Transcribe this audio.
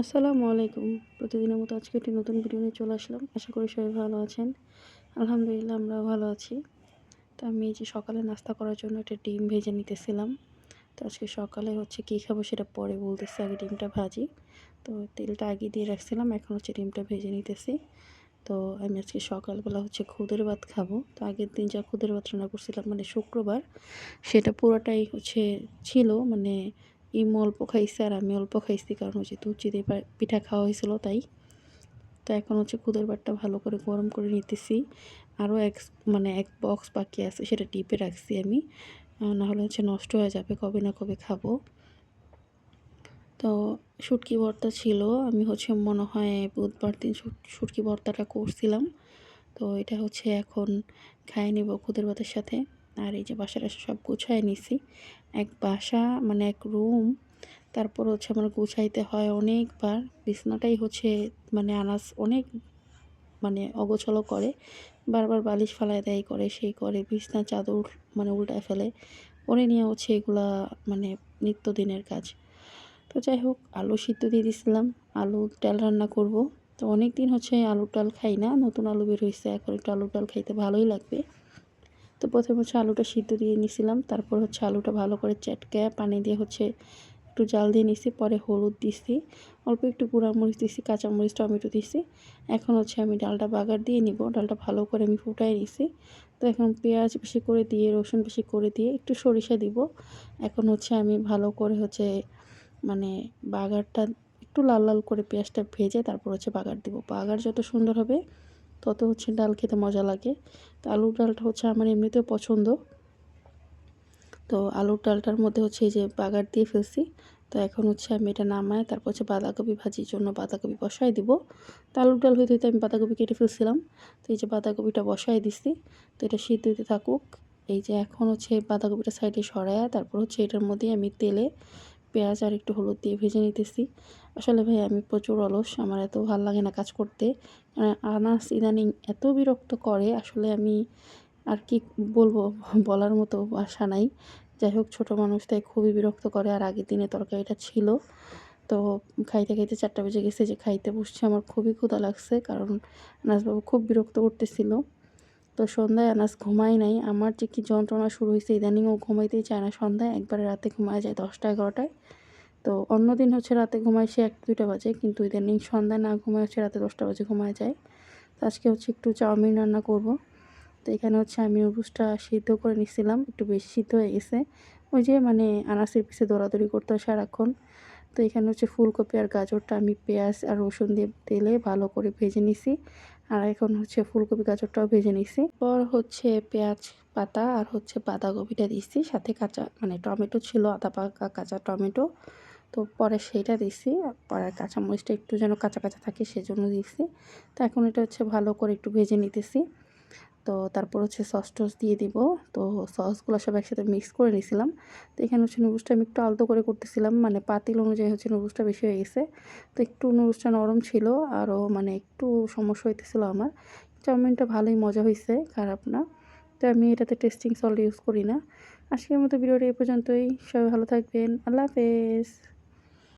আসসালামু আলাইকুম। প্রতিদিনের মতো আজকে একটি নতুন ভিডিও নিয়ে চলে আসলাম। আশা করি সবাই ভালো আছেন। আলহামদুলিল্লাহ আমরা ভালো আছি। তো আমি এই যে সকালে নাস্তা করার জন্য একটা ডিম ভেজে নিতেছিলাম। তো আজকে সকালে হচ্ছে কী খাব সেটা পরে বলতেছি। আগে ডিমটা ভাজি। তো তেলটা আগে দিয়ে রাখছিলাম, এখন হচ্ছে ডিমটা ভেজে নিতেছি। তো আমি আজকে সকালবেলা হচ্ছে খুদের ভাত খাব। তো আগের দিন যা খুদের ভাত রান্না করছিলাম মানে শুক্রবার, সেটা পুরোটাই হচ্ছে ছিল মানে ইম অল্প খাইছে আর আমি অল্প খাইছি কারণ হচ্ছে দুধ চিড়ে পিঠা খাওয়া হয়েছিল তাই। তো এখন হচ্ছে খুদের বাটটা ভালো করে গরম করে নিতেছি। আরও এক মানে এক বক্স বাকি আছে, সেটা টিপে রাখছি আমি। নাহলে হচ্ছে নষ্ট হয়ে যাবে, কবে না কবে খাব। তো শুটকি ভর্তা ছিল, আমি হচ্ছে মনে হয় বুধবার দিন শুটকি ভর্তাটা করছিলাম। তো এটা হচ্ছে এখন খাই নেব খুদের ভাতের সাথে। আর এই যে বাসাটা সব গুছাই নিছি। এক বাসা মানে এক রুম, তারপর হচ্ছে আমার গুছাইতে হয় অনেকবার। বিছনাটাই হচ্ছে মানে আনাজ অনেক মানে অগোছলো করে, বারবার বালিশ ফালায় দেয়, করে, সেই করে, বিছনা, চাদর মানে উল্টায় ফেলে। পরে নিয়ে হচ্ছে এগুলা মানে নিত্যদিনের কাজ। তো যাই হোক, আলু সিদ্ধ দিয়ে দিছিলাম। আলু ডাল রান্না করব। তো অনেক দিন হচ্ছে আলু ডাল খাই না, নতুন আলু বের হয়েছে এখন একটু আলু ডাল খাইতে ভালোই লাগবে। তো প্রথমে হচ্ছে আলুটা সিদ্ধ দিয়ে নিছিলাম, তারপর হচ্ছে আলুটা ভালো করে চেটকে পানি দিয়ে হচ্ছে একটু জাল দিয়ে নিছি, পরে হলুদ দিছি, অল্প একটু গুঁড়ামরিচ দিছি, কাঁচামরিচ, টমেটো দিছি। এখন হচ্ছে আমি ডালটা বাগার দিয়ে নিব ডালটা ভালো করে আমি ফুটাই নিছি। তো এখন পেঁয়াজ বেশি করে দিয়ে, রসুন বেশি করে দিয়ে একটু সরিষা দিব। এখন হচ্ছে আমি ভালো করে হচ্ছে মানে বাগারটা একটু লাল লাল করে পেঁয়াজটা ভেজে তারপর হচ্ছে বাগার দিব। বাগার যত সুন্দর হবে তত হচ্ছে ডাল খেতে মজা লাগে। তো আলুর ডালটা হচ্ছে আমার এমনিতেও পছন্দ। তো আলুর ডালটার মধ্যে হচ্ছে এই যে বাগার দিয়ে ফেলছি। তো এখন হচ্ছে আমি এটা নামায় তারপর হচ্ছে বাঁধাকপি ভাজির জন্য বাঁধাকপি বসাই দিব। তো আলুর ডাল হইতে হইতে আমি বাঁধাকপি কেটে ফেলছিলাম। তো এই যে বাঁধাকপিটা বসাই দিছি। তো এটা সিদ্ধ হইতে থাকুক। এই যে এখন হচ্ছে বাঁধাকপিটা সাইডে সরায় তারপর হচ্ছে এটার মধ্যে আমি তেলে পেঁয়াজ আর একটু হলুদ দিয়ে ভেজে নিতেছি। আসলে ভাই, আমি প্রচুর অলস, আমার এত ভালো লাগে না কাজ করতে। আনাস ইদানিং এত বিরক্ত করে, আসলে আমি আর কি বলব, বলার মতো ভাষা নাই। যাই হোক, ছোটো মানুষ, তাই খুবই বিরক্ত করে, আর আগের দিনে তরকারিটা ছিল। তো খাইতে খাইতে চারটা বেজে গেছে যে খাইতে বসছে, আমার খুবই ক্ষুধা লাগছে, কারণ আনাসবাবু খুব বিরক্ত করতেছিল। তো সন্ধ্যায় আনাস ঘুমাই নাই। আমার যে কী যন্ত্রণা শুরু হয়েছে ইদানিং ও ঘুমাইতেই চায় না। সন্ধ্যায় একবারে রাতে ঘুমায় যায় দশটা, এগারোটায়। তো অন্য দিন হচ্ছে রাতে ঘুমায় সে এক, দুইটা বাজে, কিন্তু ইদানিং সন্ধ্যায় না ঘুমায় হচ্ছে রাতে দশটা বাজে ঘুমায় যায়। তো আজকে হচ্ছে একটু চাউমিন রান্না করব। তো এখানে হচ্ছে আমি উরুসটা সিদ্ধ করে নিছিলাম, একটু বেশি সিদ্ধ হয়ে গেছে। ওই যে মানে আনাসের পিছে দৌড়াদৌড়ি করতে হয় সারাক্ষণ। তো এখানে হচ্ছে ফুলকপি আর গাজরটা আমি পেঁয়াজ আর রসুন দিয়ে তেলে ভালো করে ভেজে নিছি। আর এখন হচ্ছে ফুলকপি, গাজরটাও ভেজে নিছি। পর হচ্ছে পেঁয়াজ পাতা আর হচ্ছে বাঁধাকপিটা দিছি, সাথে কাঁচা মানে টমেটো ছিল, আদা পাকা কাঁচা টমেটো। তো পরে সেইটা দিছি, পরে কাঁচামরিচটা একটু যেন কাঁচা কাঁচা থাকে সেজন্য দিছি। তো এখন এটা হচ্ছে ভালো করে একটু ভেজে নিতেছি। তো তারপর হচ্ছে সস টস দিয়ে দিব। তো সসগুলো সব একসাথে মিক্স করে নিয়েছিলাম তো এখানে হচ্ছে নুডলসটা আমি একটু আলতো করে করতেছিলাম। মানে পাতিল অনুযায়ী হচ্ছে নুডলসটা বেশি হয়ে গেছে। তো একটু নুডলসটা নরম ছিল। আরও মানে একটু সমস্যা হইতেছিল আমার। চাউমিনটা ভালোই মজা হয়েছে খারাপ না। তো আমি এটাতে টেস্টিং সল্ট ইউজ করি না। আজকের মতো ভিডিওটা এই পর্যন্তই। সবাই ভালো থাকবেন। আল্লাহ হাফেজ।